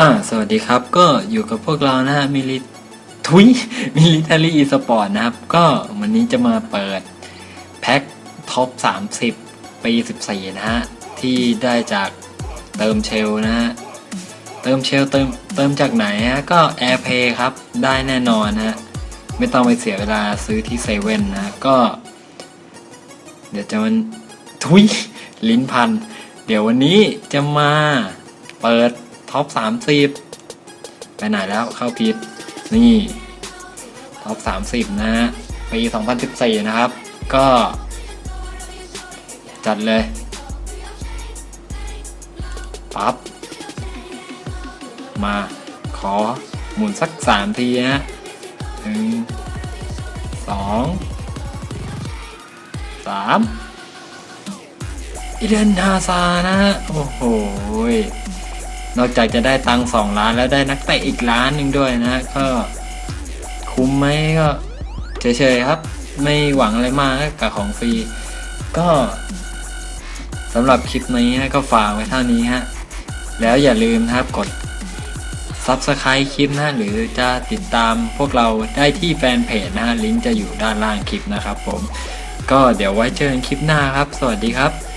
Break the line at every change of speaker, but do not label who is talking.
อ่าสวัสดีครับก็อยู่กับพวกเรานะฮะมิลิทุยมิลิทารีอีสปอร์ตนะครับ ก็วันนี้จะมาเปิด แพ็คท็อป 30 ปี 14 นะฮะ ที่ได้จากเติมเชลนะฮะ เติมเชลเติมเติมจากไหนฮะ ก็ AirPay ครับ ได้แน่นอนนะฮะ ไม่ต้องไปเสียเวลาซื้อที่เซเว่นนะฮะก็ เดี๋ยวจะมันทุยลิ้นพัน เดี๋ยววันนี้จะมาเปิด ท็อป30ไปไหนแล้วเข้าผิดนี่ท็อป30นะฮะปี2014นะครับ ก็ จัดเลยปั๊บมาขอหมุนสัก3ทีนะหนึ่งสองสามอีเดนฮาซานะฮะ โอ้โห นอกจากจะได้ตังสองล้านแล้วได้นักเตะอีกล้านหนึ่งด้วยนะก็คุ้มไหมก็เฉยๆครับ ไม่หวังอะไรมากกับของฟรี ก็สำหรับคลิปนี้นะก็ฝากไว้เท่านี้ฮะ แล้วอย่าลืมนะครับกด Subscribe คลิปนะหรือจะติดตามพวกเราได้ที่แฟนเพจนะฮะลิงก์จะอยู่ด้านล่างคลิปนะครับผม ก็เดี๋ยวไว้เจอกันคลิปหน้าครับ สวัสดีครับ